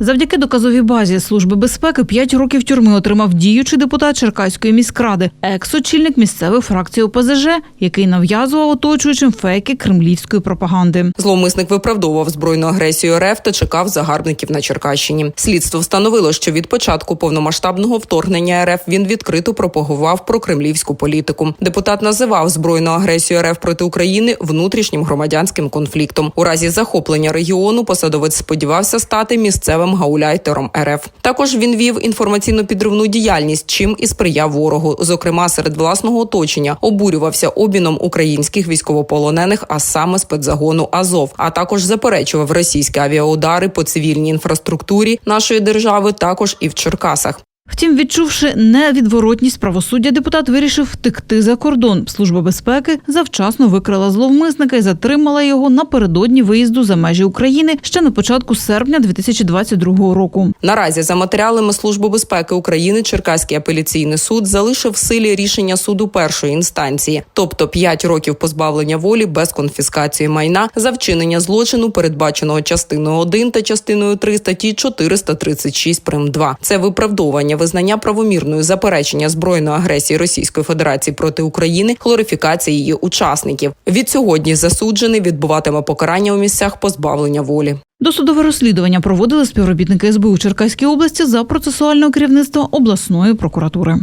Завдяки доказовій базі Служби безпеки 5 років тюрми отримав діючий депутат Черкаської міськради, екс-очільник місцевої фракції ОПЗЖ, який нав'язував оточуючим фейки кремлівської пропаганди. Зловмисник виправдовував збройну агресію РФ та чекав загарбників на Черкащині. Слідство встановило, що від початку повномасштабного вторгнення РФ він відкрито пропагував про кремлівську політику. Депутат називав збройну агресію РФ проти України внутрішнім громадянським конфліктом. У разі захоплення регіону посадовець сподівався стати місцевим гауляйтером РФ. Також він вів інформаційно підривну діяльність, чим і сприяв ворогу. Зокрема, серед власного оточення обурювався обміном українських військовополонених, а саме спецзагону Азов, а також заперечував російські авіаудари по цивільній інфраструктурі нашої держави, також і в Черкасах. Втім, відчувши невідворотність правосуддя, депутат вирішив втекти за кордон. Служба безпеки завчасно викрила зловмисника і затримала його напередодні виїзду за межі України ще на початку серпня 2022 року. Наразі за матеріалами Служби безпеки України Черкаський апеляційний суд залишив в силі рішення суду першої інстанції, тобто 5 років позбавлення волі без конфіскації майна за вчинення злочину, передбаченого частиною 1 та частиною 3 статті 436 прим. 2. Це виправдовування визнання правомірною заперечення збройної агресії Російської Федерації проти України, хлорифікації її учасників. Від сьогодні засуджений відбуватиме покарання у місцях позбавлення волі. Досудове розслідування проводили співробітники СБУ Черкаської області за процесуального керівництва обласної прокуратури.